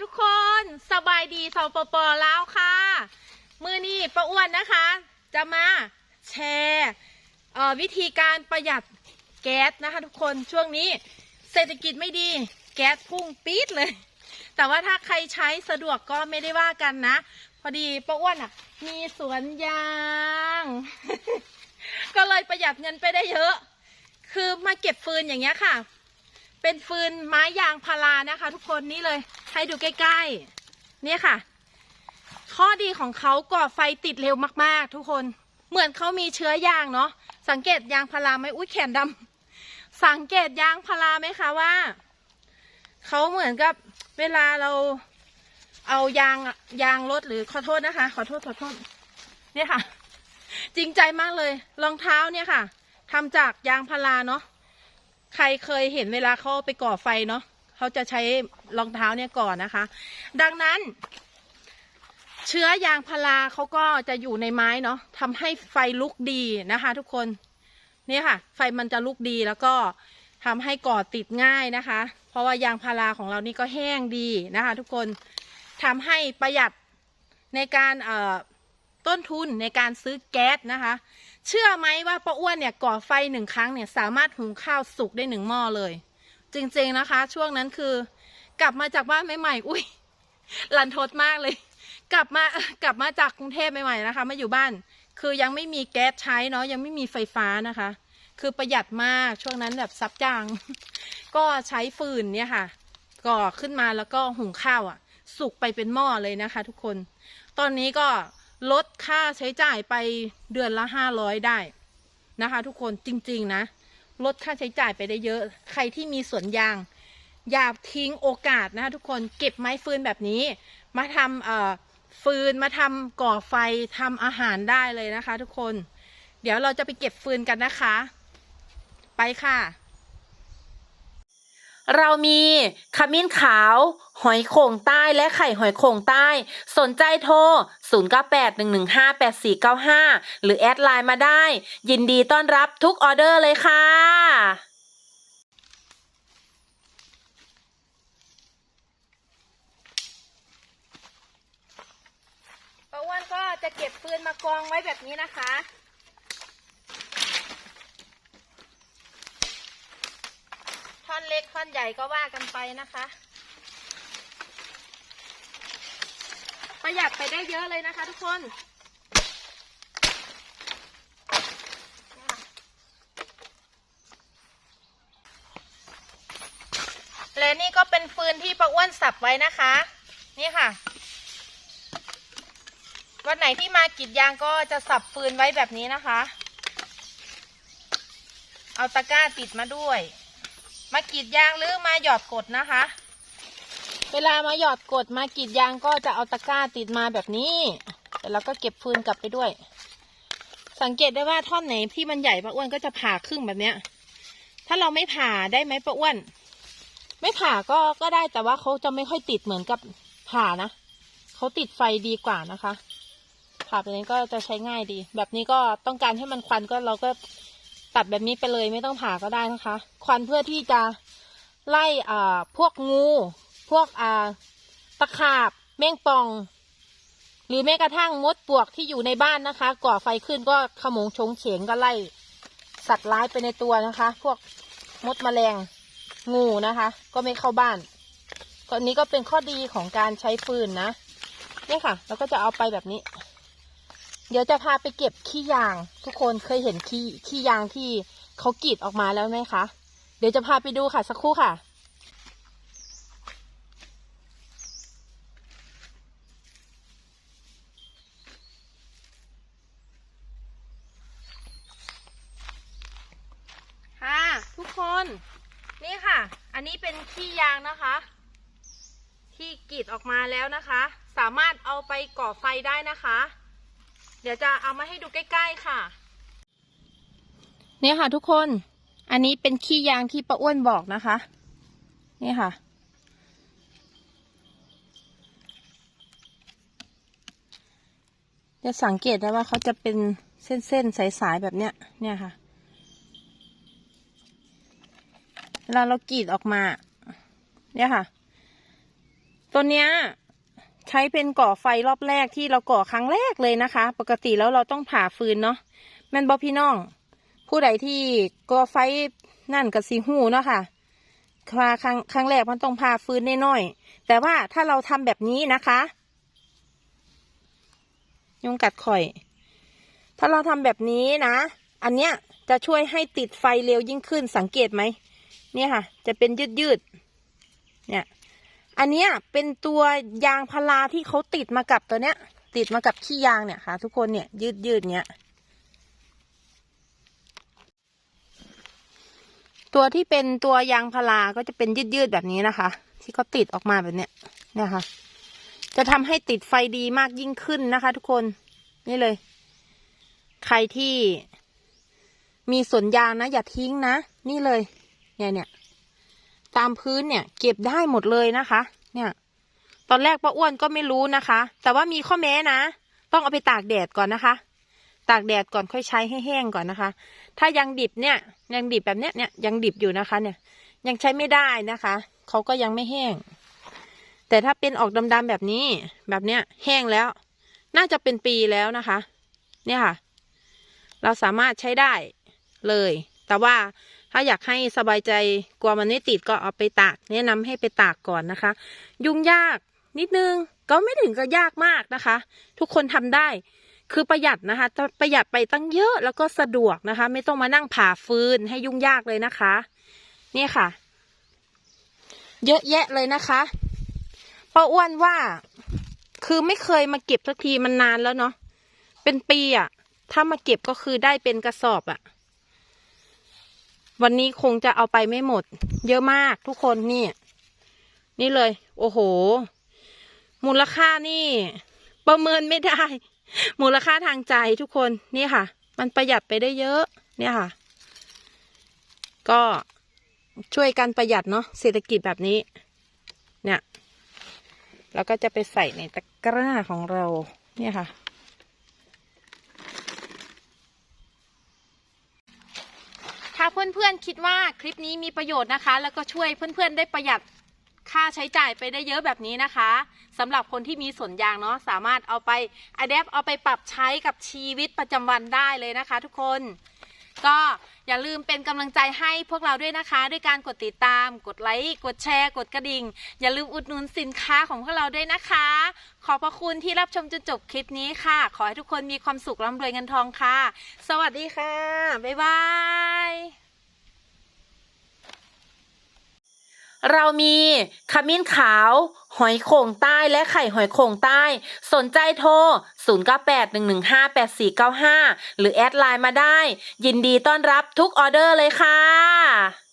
ทุกคนสบายดีสปปแล้วค่ะ มือนี้ป้าอ้วนนะคะ จะมาแชร์วิธีการประหยัดแก๊สนะคะ ทุกคนช่วงนี้เศรษฐกิจไม่ดี แก๊สพุ่งปี๊ดเลย แต่ว่าถ้าใครใช้สะดวกก็ไม่ได้ว่ากันนะ พอดีป้าอ้วนอะ มีสวนยาง ก็เลยประหยัดเงินไปได้เยอะ คือมาเก็บฟืนอย่างเงี้ยค่ะ เป็นฟืนไม้ยางพารานะคะ ทุกคนนี่เลย ให้ดูใกล้ๆ เนี่ยค่ะ ข้อดีของเขาก่อไฟติดเร็วมากๆ ทุกคน เหมือนเขามีเชื้อยางเนาะ สังเกตยางพาราไหมอุ้ยแขนดำสังเกตยางพาราไหมคะว่า เขาเหมือนกับเวลาเราเอายางยางรถหรือขอโทษนะคะ ขอโทษขอโทษเนี่ยค่ะ จริงใจมากเลยรองเท้าเนี่ยค่ะทำจากยางพาราเนาะ ใครเคยเห็นเวลาเขาไปก่อไฟเนาะเขาจะใช้รองเท้าเนี่ยก่อนนะคะ ดังนั้นเชื้อยางพาราเขาก็จะอยู่ในไม้เนาะทำให้ไฟลุกดีนะคะ ทุกคนเนี่ยค่ะ ไฟมันจะลุกดีแล้วก็ทำให้ก่อติดง่ายนะคะ เพราะว่ายางพาราของเรานี่ก็แห้งดีนะคะ ทุกคนทำให้ประหยัดในการเอ่อ ต้นทุนในการซื้อแก๊สนะคะ เชื่อไหมว่าป้าอ้วนเนี่ยก่อไฟหนึ่งครั้งเนี่ยสามารถหุงข้าวสุกได้หนึ่งหม้อเลย จริงๆนะคะ ช่วงนั้นคือกลับมาจากบ้านใหม่ๆอุ้ยลันทดมากเลย กลับมากลับมาจากกรุงเทพใหม่ๆนะคะ มาอยู่บ้าน คือยังไม่มีแก๊สใช้เนาะยังไม่มีไฟฟ้านะคะ คือประหยัดมากช่วงนั้นแบบซับจาง ก็ใช้ฟืนเนี่ยค่ะก่อขึ้นมาแล้วก็หุงข้าวอะ สุกไปเป็นหม้อเลยนะคะ ทุกคน ตอนนี้ก็ ลดค่าใช้จ่ายไปเดือนละห้าร้อยได้นะคะ ทุกคนจริง ๆ นะ ลดค่าใช้จ่ายไปได้เยอะ ใครที่มีสวนยาง อย่าทิ้งโอกาสนะคะทุกคนเก็บไม้ฟืนแบบนี้ มาทำเอ่อฟืนมาทำก่อไฟทำอาหารได้เลยนะคะ ทุกคน เดี๋ยวเราจะไปเก็บฟืนกันนะคะ ไปค่ะ เรามีขมิ้นขาว หอยโข่งใต้และไข่หอยโข่งใต้ สนใจโทร 0981158495 หรือแอดไลน์มาได้ ยินดีต้อนรับทุกออเดอร์เลยค่ะป้าอ้วนก็จะเก็บฟืนมากองไว้แบบนี้นะคะ ท่อนเล็กท่อนใหญ่ก็ว่ากันไปนะคะ ประหยัดไปได้เยอะเลยนะคะทุกคนและนี่ก็เป็นฟืนที่ป้าอ้วนสับไว้นะคะ นี่ค่ะ วันไหนที่มากรีดยางก็จะสับฟืนไว้แบบนี้นะคะ เอาตะกร้าติดมาด้วย มากรีดยางหรือมาหยอดกดนะคะ เวลามาหยอดกดมากรีดยางก็จะเอาตะกร้าติดมาแบบนี้ แต่เราก็เก็บฟืนกลับไปด้วย สังเกตได้ว่าท่อนไหนที่มันใหญ่ป้าอ้วนก็จะผ่าครึ่งแบบเนี้ย ถ้าเราไม่ผ่าได้ไหมป้าอ้วน ไม่ผ่าก็ก็ได้แต่ว่าเขาจะไม่ค่อยติดเหมือนกับผ่านะเขาติดไฟดีกว่านะคะผ่าแบบนี้ก็จะใช้ง่ายดี แบบนี้ก็ต้องการให้มันควันก็เราก็ ตัดแบบนี้ไปเลยไม่ต้องผ่าก็ได้นะคะ ควันเพื่อที่จะไล่อ่าพวกงู พวกอ่าตะขาบแมงป่อง หรือแม้กระทั่งมดปลวกที่อยู่ในบ้านนะคะ ก่อไฟขึ้นก็ขมงชงเฉงก็ไล่สัตว์ร้ายไปในตัวนะคะ พวกมดแมลงงูนะคะ ก็ไม่เข้าบ้านก็อันนี้ก็เป็นข้อดีของการใช้ฟืนนะเนี่ยค่ะแล้วก็จะเอาไปแบบนี้ เดี๋ยวจะพาไปเก็บขี้ยาง ทุกคนเคยเห็นขี้ขี้ยางที่เขากรีดออกมาแล้วไหมคะ เดี๋ยวจะพาไปดูค่ะสักครู่ค่ะ ค่ะทุกคนนี่ค่ะ อันนี้เป็นขี้ยางนะคะ ที่กรีดออกมาแล้วนะคะ สามารถเอาไปก่อไฟได้นะคะ เดี๋ยวจะเอามาให้ดูใกล้ ๆค่ะ เนี่ยค่ะทุกคน อันนี้เป็นขี้ยางที่ป้าอ้วนบอกนะคะ นี่ค่ะ จะสังเกตได้ว่าเขาจะเป็นเส้นๆสายๆแบบเนี้ย เนี่ยค่ะ เวลาเรากรีดออกมา เนี่ยค่ะ ตัวเนี้ย ใช้เป็นก่อไฟรอบแรกที่เราก่อครั้งแรกเลยนะคะ ปกติแล้วเราต้องผ่าฟืนเนาะแม่นบอพี่น้อง ผู้ใดที่ก่อไฟนั่นกับสีหูเนาะค่ะคราครั้งครั้งแรกมันต้องผ่าฟืนน้อยๆแต่ว่าถ้าเราทำแบบนี้นะคะ ยุงกัดข่อย ถ้าเราทำแบบนี้นะ อันเนี้ยจะช่วยให้ติดไฟเร็วยิ่งขึ้นสังเกตไหมเนี่ยค่ะ จะเป็นยืดยืดๆเนี่ย อันเนี้ยเป็นตัวยางพาราที่เขาติดมากับตัวเนี้ย ติดมากับขี้ยางเนี่ยค่ะ ทุกคนเนี่ยยืดยืดๆเนี้ยตัวที่เป็นตัวยางพาราก็จะเป็นยืดยืดๆแบบนี้นะคะ ที่เขาติดออกมาแบบเนี้ยเนี่ยค่ะ จะทำให้ติดไฟดีมากยิ่งขึ้นนะคะ ทุกคนนี่เลย ใครที่มีสวนยางนะอย่าทิ้งนะ นี่เลย เนี่ยเนี่ย ตามพื้นเนี่ย เก็บได้หมดเลยนะคะ เนี่ย ตอนแรกป้าอ้วนก็ไม่รู้นะคะ แต่ว่ามีข้อแม้นะ ต้องเอาไปตากแดดก่อนนะคะ ตากแดดก่อนค่อยใช้ให้แห้งก่อนนะคะ ถ้ายังดิบเนี่ย ยังดิบแบบเนี้ยเนี่ยยังดิบอยู่นะคะ เนี่ย ยังใช้ไม่ได้นะคะเขาก็ยังไม่แห้ง แต่ถ้าเป็นออกดำๆแบบนี้ แบบเนี้ย แห้งแล้ว น่าจะเป็นปีแล้วนะคะ เนี่ยค่ะ เราสามารถใช้ได้เลย แต่ว่า ถ้าอยากให้สบายใจกลัวมันไม่ติดก็เอาไปตาก แนะนำให้ไปตากก่อนนะคะ ยุ่งยากนิดนึงก็ไม่ถึงกับยากมากนะคะ ทุกคนทำได้คือประหยัดนะคะประหยัดไปตั้งเยอะแล้วก็สะดวกนะคะ ไม่ต้องมานั่งผ่าฟืนให้ยุ่งยากเลยนะคะ นี่ค่ะ เยอะแยะเลยนะคะป้าอ้วนว่าคือไม่เคยมาเก็บสักทีมันนานแล้วเนาะเป็นปีอะถ้ามาเก็บก็คือได้เป็นกระสอบอะ วันนี้คงจะเอาไปไม่หมด เยอะมากทุกคนนี่ นี่เลย โอ้โห มูลค่านี่ ประเมินไม่ได้ มูลค่าทางใจทุกคนนี่ค่ะ มันประหยัดไปได้เยอะ เนี่ยค่ะ ก็ช่วยกันประหยัดเนาะเศรษฐกิจแบบนี้ เนี่ย แล้วก็จะไปใส่ในตะกร้าของเรา เนี่ยค่ะ ถ้าเพื่อนๆคิดว่าคลิปนี้มีประโยชน์นะคะ แล้วก็ช่วยเพื่อนๆได้ประหยัดค่าใช้จ่ายไปได้เยอะแบบนี้นะคะสำหรับคนที่มีสวนยางเนาะสามารถเอาไปอัดแอปเอาไปปรับใช้กับชีวิตประจำวันได้เลยนะคะ ทุกคนก็อย่าลืมเป็นกำลังใจให้พวกเราด้วยนะคะ ด้วยการกดติดตาม กดไลค์กดแชร์ กดกระดิ่ง อย่าลืมอุดหนุนสินค้าของพวกเราด้วยนะคะ ขอบพระคุณที่รับชมจนจบคลิปนี้ค่ะ ขอให้ทุกคนมีความสุขร่ำรวยเงินทองค่ะ สวัสดีค่ะ บ๊ายบาย เรามีขมิ้นขาว หอยโข่งใต้และไข่หอยโข่งใต้ สนใจโทร 0981158495 หรือแอดไลน์มาได้ ยินดีต้อนรับทุกออเดอร์เลยค่ะ